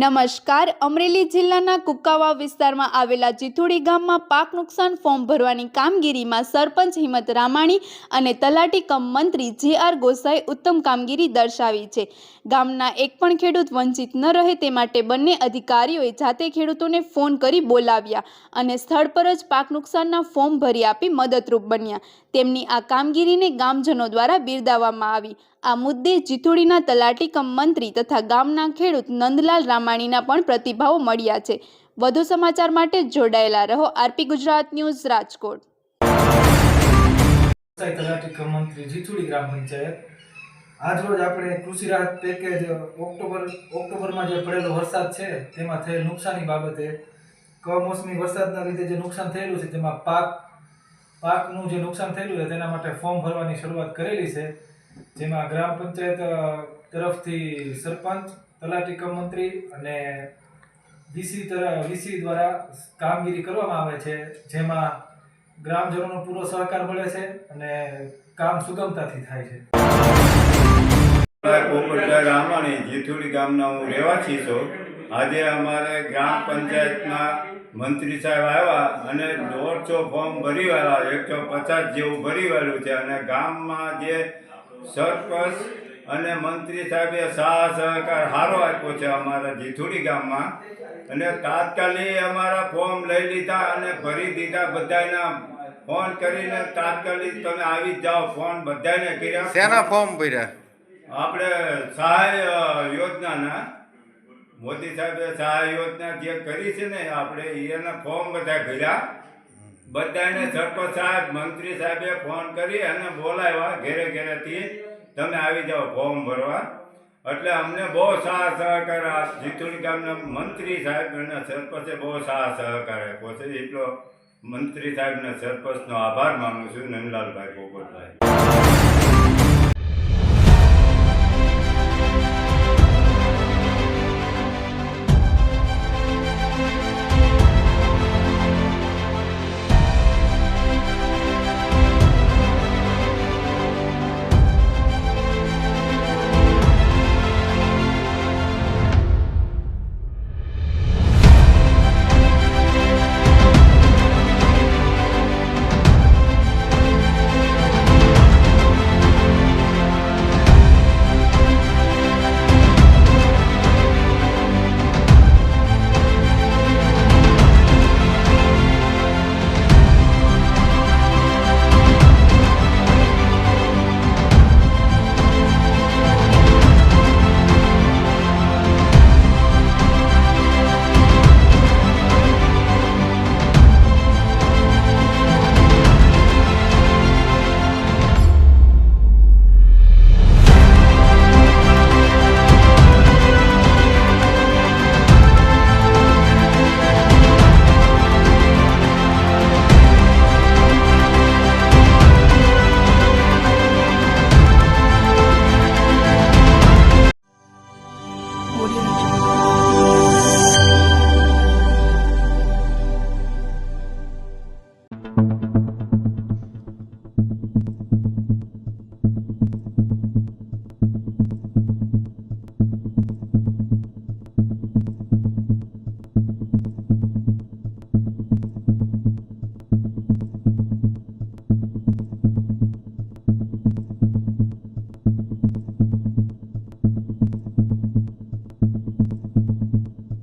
નમસ્કાર, અમરેલી જિલ્લાના કુકાવા વિસ્તારમાં આવેલા જીથુડી ગામમાં પાક નુકસાન ફોર્મ ભરવાની કામગીરીમાં સરપંચ હિંમત રામાણી અને તલાટી કમ મંત્રી જે આર ગોસાઈ ઉત્તમ કામગીરી દર્શાવી છે. ગામના એક પણ ખેડૂત વંચિત ન રહે તે માટે બંને અધિકારીઓએ જાતે ખેડૂતોને ફોન કરી બોલાવ્યા અને સ્થળ પર જ પાક નુકસાનના ફોર્મ ભરી આપી મદદરૂપ બન્યા. તેમની આ કામગીરીને ગામજનો દ્વારા બિરદાવવામાં આવી. આ મુદ્દે જીથુડીના તલાટી કમ મંત્રી તથા ગામના ખેડૂત નંદલાલ રામાણીના પણ પ્રતિભાવો મળ્યા છે. વધુ સમાચાર માટે જોડાયેલા રહો આરપી ગુજરાત ન્યૂઝ રાજકોટ. જીથુડી ગ્રામ પંચાયત. આજરોજ આપણે કૃષિ રાહત પેકેજ ઓક્ટોબર, ઓક્ટોબરમાં જે પડેલો વરસાદ છે, તેમાં થયેલ નુકસાની બાબતે કમોસમી વરસાદના લીધે જે નુકસાન થયેલું છે, તેમાં પાક, પાકનું જે નુકસાન થયેલું છે, તેના માટે ફોર્મ ભરવાની શરૂઆત કરેલી છે. જેમાં ગ્રામ પંચાયત તરફથી સરપંચ તલાટી કમ મંત્રી અને વીસી વીસી દ્વારા કામગીરી કરવામાં આવે છે, જેમાં ગ્રામજનોનો પૂરો સહકાર મળે છે અને કામ સુગમતાથી થાય છે. પોપટભાઈ રામાણી જીથુડી ગામના હું રહેવાસી છું. આજે અમારે ગ્રામ પંચાયતના મંત્રી સાહેબ આવ્યા અને દોઢસો ફોર્મ ભરી વાળા, એકસો પચાસ જેવું ભરી વાળું છે અને ગામમાં જે સરપંચ અને મંત્રી સાહેબે સાહ સહકાર સારો આપ્યો છે અમારા જીથુડી ગામમાં. અને તાત્કાલિક અમારા ફોર્મ લઈ લીધા અને ભરી દીધા બધાના ફોન કરીને તાત્કાલિક તમે આવી જાઓ ફોન બધાને કર્યા. શેના ફોર્મ ભર્યા? આપણે સહાય યોજનાના. મોદી સાહેબે સહાય યોજના જે કરી છે ને આપણે એના ફોર્મ બધા ભર્યા. બધાને સરપંચ સાહેબ મંત્રી સાહેબે ફોન કરી અને બોલાવ્યા ઘેરે ઘેરેથી. તમે આવી જાઓ ફોર્મ ભરવા. એટલે અમને બહુ સાહ સહકાર આ જીતુડી ગામના મંત્રી સાહેબ સરપંચે બહુ સાહ સહકાર આપ્યો છે. એટલો મંત્રી સાહેબના સરપંચનો આભાર માનું છું, નંદલાલભાઈ પોપટભાઈ